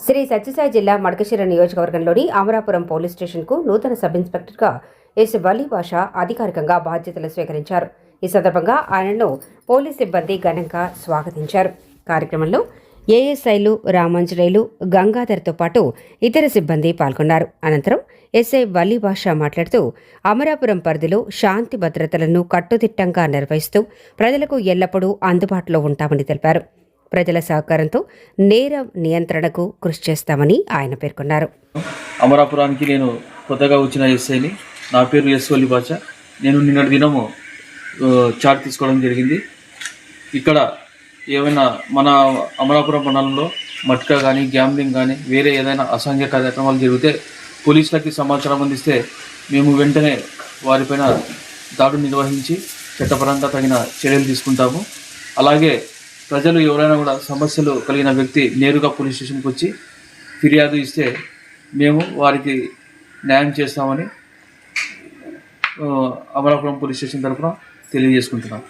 శ్రీ సత్యసాయి జిల్లా మడకశిర నియోజకవర్గంలోని అమరాపురం పోలీస్ స్టేషన్కు నూతన సబ్ ఇన్స్పెక్టర్గా ఎస్. వలీ భాష అధికారికంగా బాధ్యతలు స్వీకరించారు. ఈ సందర్భంగా ఆయనను పోలీస్ సిబ్బంది ఘనంగా స్వాగతించారు. కార్యక్రమంలో ఏఎస్ఐలు రామాంజనేయులు గంగాధర్తో పాటు ఇతర సిబ్బంది పాల్గొన్నారు. అనంతరం ఎస్ఐ వల్లి భాష మాట్లాడుతూ అమరాపురం పరిధిలో శాంతి భద్రతలను కట్టుదిట్టంగా నిర్వహిస్తూ ప్రజలకు ఎల్లప్పుడూ అందుబాటులో ఉంటామని తెలిపారు. ప్రజల సహకారంతో నేర నియంత్రణకు కృషి చేస్తామని ఆయన పేర్కొన్నారు. అమరాపురానికి నేను కొత్తగా వచ్చిన ఎస్ఐని. నా పేరు ఎస్ బాచ నేను నిన్నటి దినము చార్ట్ తీసుకోవడం జరిగింది. ఇక్కడ ఏమైనా మన అమరాపురం మండలంలో మట్కా కానీ గ్యాంబ్లింగ్ కానీ వేరే ఏదైనా అసంఘ్య కార్యక్రమాలు జరిగితే పోలీసులకి సమాచారం అందిస్తే మేము వెంటనే వారిపైన దాడులు నిర్వహించి చట్టపరంగా తగిన చర్యలు తీసుకుంటాము. అలాగే ప్రజలు ఎవరైనా కూడా సమస్యలు కలిగిన వ్యక్తి నేరుగా పోలీస్ స్టేషన్కి వచ్చి ఫిర్యాదు ఇస్తే మేము వారికి న్యాయం చేస్తామని అమలాపురం పోలీస్ స్టేషన్ తరఫున తెలియజేసుకుంటున్నాం.